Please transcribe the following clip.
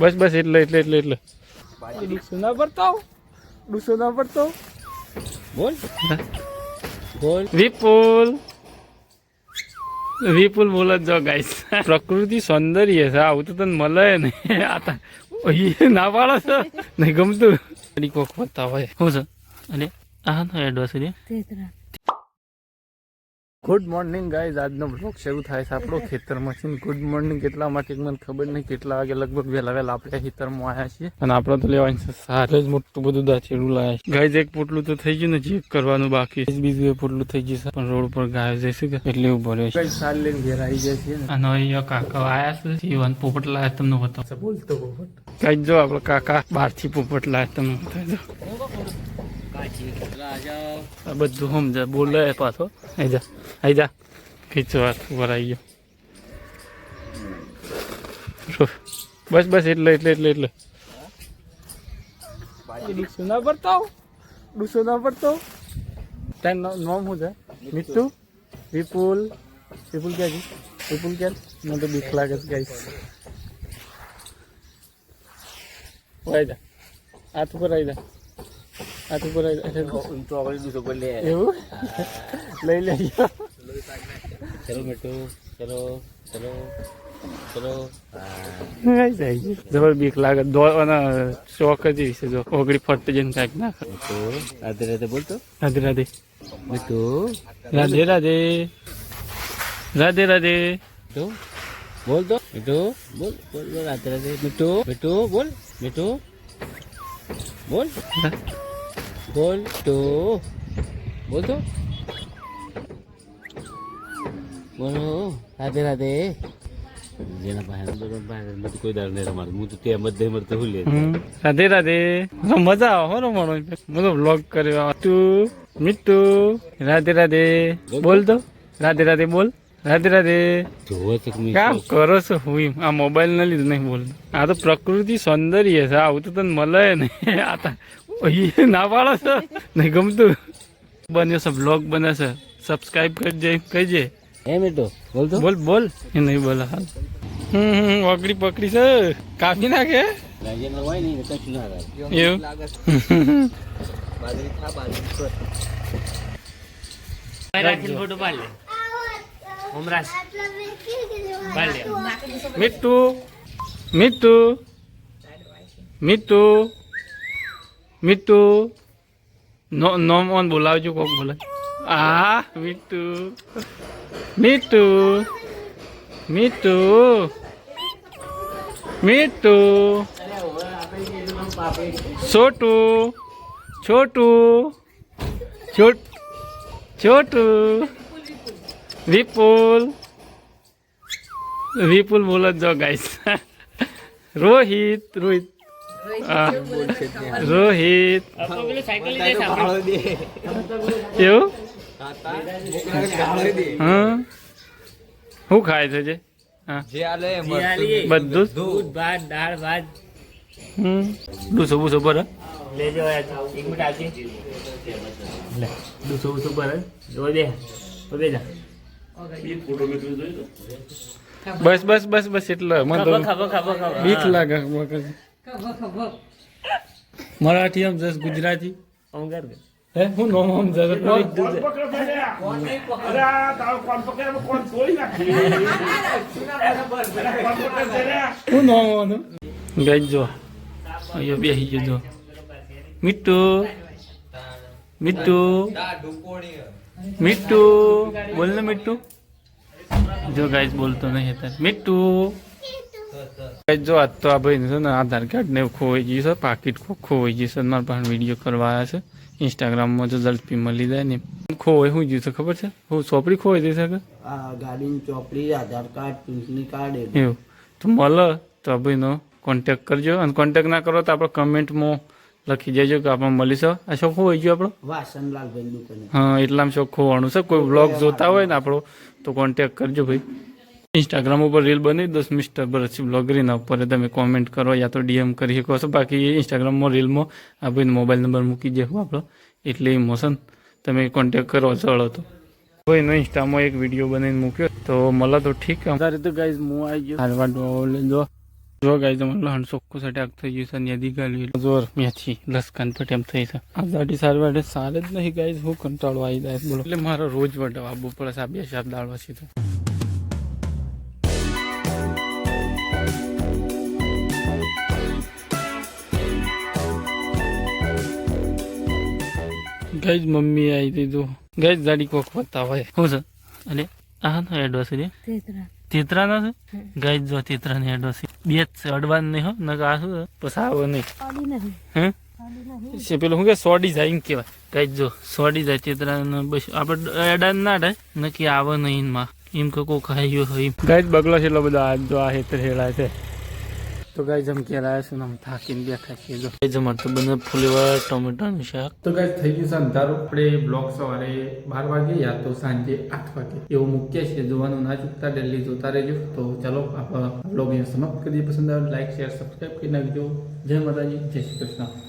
બસ બસ એટલે એટલે એટલે એટલે. ડૂસો ના પડતો ડૂસો ના પડતો બોલ. બોલ. વિપુલ. વિપુલ બોલ જ જો ગાઈસ પ્રકૃતિ સૌંદર્ય છે. આવું તો તને મળે ને. આ તા ઓય ના પાડો છો. નહીં ગમતું. બતાવો હોય. શું છે. અને આ નો એડવાન્સ છે. ગુડ મોર્નિંગ ગાઈઝ આજનો બ્લોગ શરૂ થાય છે આપણો ખેતરમાં છે ગુડ મોર્નિંગ કેટલા માટે મને ખબર નહીં કેટલા વાગે લગભગ વહેલા વહેલા આપણે ખેતરમાં આવ્યા છીએ. અને આપણે તો લેવાની છે સારું જ મોટું બધું દાચેડું લાયા છે. ગાઈઝ એક પોટલું તો થઈ ગયું ને ચેક કરવાનું બાકી છે. બીજું એ પોટલું થઈ ગયું છે. પણ રોડ પર ગાય જશે કે એટલે એવું ભર્યો છે. સાર લઈને ઘેર આવી જાય છે અને અહીંયા કાકા આવ્યા છે. જીવન પોપટ લાયા તમને બતાવો. બોલતો પોપટ. કઈ જો આપડે કાકા બહારથી પોપટ લાયા તમને બતાવજો બધું સમજા બોલે પાછો. આઈ જા આઈ જા. ખીચો હાથ ઉપર આવી ગયો. બસ બસ, એટલે એટલે એટલે એટલે. ડૂસો ના પડતો ડૂસો ના પડતો તારું નામ શું છે? મિત્તુ? વિપુલ? વિપુલ ક્યાં છે? વિપુલ ક્યાં મને તો બીક લાગે છે, ગાઈસ. આઈ જા. હાથ ઉપર આવી જા. હાથ ઉપર આવી જા તો આપણે દૂસો પર લે. એવું? લઈ લેજો. ચલો મેટુ ચલો ચલો ચલો. જબર બીક લાગે. દોડ અને શોખ જ છે જો. ઓગળી ફટ જઈને કાંઈક ના તો રાધે રાધે બોલતો રાધે રાધે. મેટુ રાધે રાધે. રાધે રાધે. તો બોલ તો. મેટુ બોલ બોલ બોલ રાધે રાધે. મેટુ મેટુ બોલ. મેટુ બોલ. બોલ તો. બોલ રાધે રાધે. જેના પાસે પાસે કોઈ દાડ નહીં રમાડે હું તો તે મધ્ય મત હું લે. રાધે રાધે. મજા આવે હો હું તો બ્લોગ કર્યો તું મિત્તુ રાધે રાધે. બોલ તો. રાધે રાધે બોલ. રાધે રાધે. કામ કરો છો? હું આ મોબાઈલ ના લીધું નહીં બોલ આ તો પ્રકૃતિ સૌંદર્ય છે. આવું તો તને મળે ને. આ તો ના પાડો છો. નહીં ગમતું. બન્યો છે બ્લોગ બને છે. સબસ્ક્રાઇબ કરજે કહીજે. હે મેટો બોલ તો. બોલ બોલ. એ નહીં બોલે હાલ. હમ હમ ઓગળી પકડી છે. કાપી નાખે. રાજ્ય હોય નહીં કશું ના થાય એવું મિટ્ટુ મિટ્ટુ મિટ્ટુ મિટ્ટુ નો નોમ ઓન બોલાવજો કોક બોલે આ મિટ્ટુ મિટ્ટુ મિટ્ટુ મિટ્ટુ છોટુ છોટુ છોટ છોટુ વિપુલ. વિપુલ બોલો જ ગાઈસ રોહિત રોહિત. હા. રોહિત. એવું? હા. શું ખાય છે જે? હા. બધું? દૂધ ભાત દાળ ભાત. હમ. ડૂસો બૂસો પર લેજો એક મિનિટ આવશે દૂસો બૂસો પર જો. બસ બસ બસ બસ એટલે મને બીક લાગે. મરાઠી આમ જસ ગુજરાતી. હે હું નો આમ જસ હું નો ગઈ જો અહીંયા બેસી ગયો જો. મીઠુ મીઠુ મીઠુ બોલ ને મિટ્ટુ જો ગાઈસ બોલતો નહીં અત્યારે. મિટ્ટુ જો આજ તો આ ભાઈ છે ને આધાર કાર્ડ ને ખોવાઈ ગયું છે પાકીટ ખો- ખોવાઈ ગયું છે. મારા પાસે વીડિયો કરવા આવ્યા છે. ઇન્સ્ટાગ્રામમાં જો ઝડપી મળી જાય ને ખોવાઈ શું ગયું છે ખબર છે? હું ચોપડી ખોવાઈ જઈ શકે ગાડીની ચોપડી આધાર કાર્ડ ચૂંટણી કાર્ડ એવું. તો મળે. તો ભાઈનો કોન્ટેક કરજો. અને કોન્ટેક ના કરો તો આપણે કમેન્ટમાં લખી દેજો કે આપણે મળીશું. આ શોખ હોય ગયું આપણો? વાસણલાલભાઈ દુકાને હા એટલામાં શોખ હોવાનું છે. કોઈ વ્લોગ જોતા હોય ને આપણો તો કોન્ટેક કરજો ભાઈ. ઇન્સ્ટાગ્રામ ઉપર રીલ બની દસ મિસ્ટર બરસી બ્લોગરીના ઉપર તમે કોમેન્ટ કરો યા તો ડીએમ કરી શકો છો. બાકી ઇન્સ્ટાગ્રામમાં રીલમાં આ ભાઈ મોબાઈલ નંબર મૂકી દેવો આપણો. એટલે ઇમોશન તમે કોન્ટેક કરો ચલો તો. ભાઈનો ઇન્સ્ટામાં એક વીડિયો બનાવીને મૂક્યો. તો મળે તો ઠીક. અમારે તો ગાઈઝ હું આવી ગયો. હાલવા જો જો ગાય તમારે લહણ ચોખ્ખું આગ થઈ ગયું છે, અને યાદી ગાલી જોર. મેથી લસકાન પેટ એમ થઈ છે. આ દાઢી સારી વાટે સારે જ નહીં ગાય હું કંટાળો આવી જાય. બોલો. એટલે મારો રોજ વટે આવવું પડે આ બે શાક દાળ પછી તો. ગઈ મમ્મી આવી દીધું. ગઈ દાડી કોક બતાવે હું છે? અલે, આ એડવાસ છે તેતરા ના છે? ગઈ જો તેતરા ની એડવાસ બે જ છે અડવાન નહીં હો નકર આ શું? પછી આવે નહીં. હે? છે પેલું શું કે સોડી જાય એમ કેવાય ગઈ જો સોડી જાય તેતરા ને બસ આપણે અડાન ના થાય નક્કી આવે નહીં માં એમ કે કોઈ ખાઈ ગયો હોય ગઈ બગલો છે એટલો બધો આજ જો આ હેતર હેળાય છે. તો ગાય જમ કે લાયા છે આમ થાકીને બેઠા છીએ જો. જમર તો બને ફુલેવા ટોમેટાનું શાક. તો ગાય થઈ ગયું છે અંધારું. આપણે બ્લોગ સવારે બાર વાગે યા તો સાંજે આઠ વાગે. એવું મુખ્ય છે જોવાનું ના ચૂકતા ડેલી જોતા રહેજો. તો ચાલો આપણે બ્લોગ અહીંયા સમાપ્ત કરીએ. પસંદ આવે લાઈક શેર સબસ્ક્રાઈબ કરી નાખજો. જય માતાજી જય શ્રી કૃષ્ણ.